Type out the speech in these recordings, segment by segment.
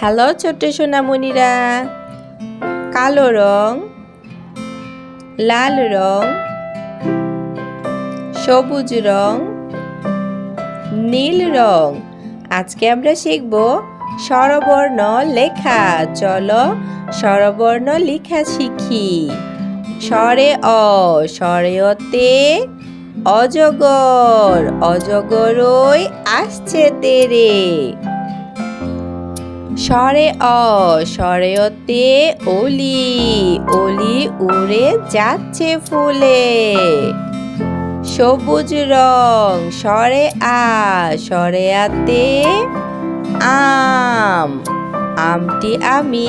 Hello ছোট্ট সোনামণিরা। কালো রং, লাল রং, সবুজ রং, নীল রং। আজকে আমরা শিখব স্বরবর্ণ লেখা। চলো স্বরবর্ণ লেখা শিখি। স্বরে অ, স্বরে অতে অজগর, অজগরই আসছে তেরে। স্বরে অ স্বরে অতে অলি অলি উড়ে যাচ্ছে ফুলে। সবুজ রং স্বরে আ স্বরে আতে আম। আমটি আমি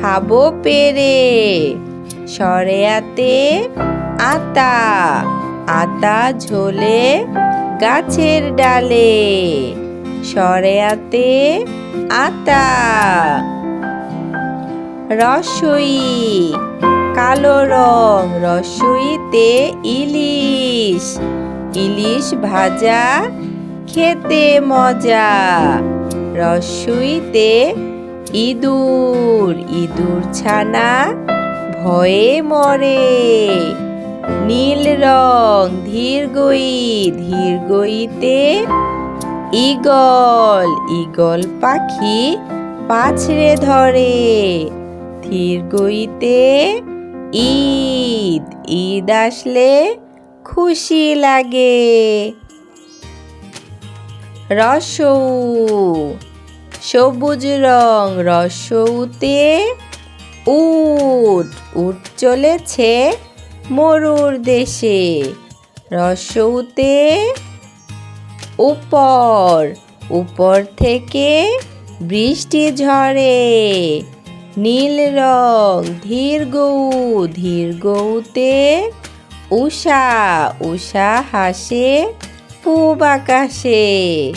খাব পেরে। স্বরে আতে আতা আতা ঝোলে গাছের ডালে। স্বরে আতে, রসই, কালো রং, রসইতে ইলিশ ইলিশ ভাজা, খেতে মজা, রসইতে ইঁদুর ইঁদুর ছানা ভয়ে মরে, নীল রং ধীর গই ধীর গইতে ইগল ইগল পাখি পাছড়ে ধরে। ধীর গইতে ঈদ ঈদ আসলে খুশি লাগে। রসৌ, সবুজ রং, রসৌতে উট উট চলেছে মরুর দেশে। রসৌতে উপর উপর থেকে বৃষ্টি ঝরে। নীল রং, ধীর গৌ, ধীর উষা উষা হাসে পূব আকাশে।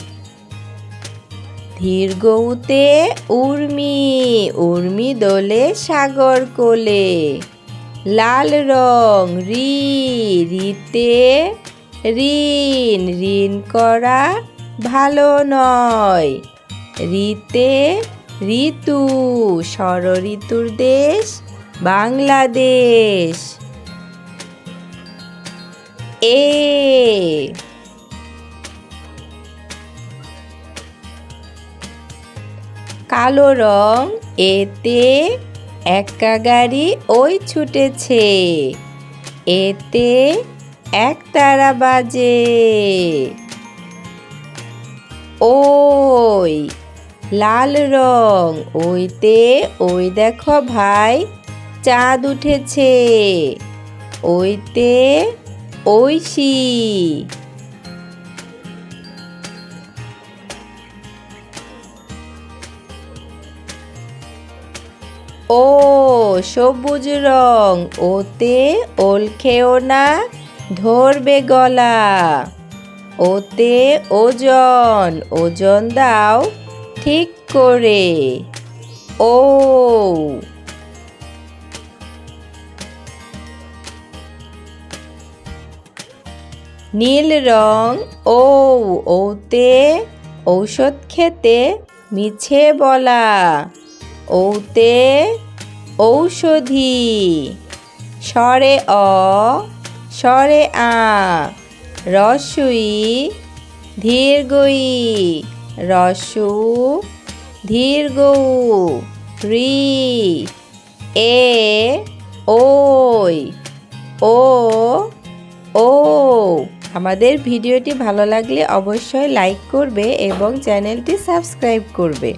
ধীর গৌতে উর্মি উর্মি দোলে সাগর কোলে। লাল রং, রি, রিতে ঋণ ঋণ করা ভালো নয়। ঋতে ঋতু ষড় ঋতুর দেশ বাংলাদেশ। এ কালো রং, এতে একা গাড়ি ওই ছুটেছে। এতে এক তারা বাজে। ওই লাল রং, ওইতে, ওই দেখো ভাই, চাঁদ উঠেছে। ওইতে ঐশী ও সবুজ রং, ওতে ওল খেও না। ধরবে গলা। ওতে ওজন ওজন দাও ঠিক করে। ও। নীল রং, ও। ওতে ঔষধ খেতে মিছে বলা। ওতে ঔষধি, স্বরে অ। স্বরে আ, রসুই ধীর গই রসু ধীর গৌ রি, এ, ওই, ও ও। আমাদের ভিডিওটি ভালো লাগলে অবশ্যই লাইক করবে এবং চ্যানেলটি সাবস্ক্রাইব করবে।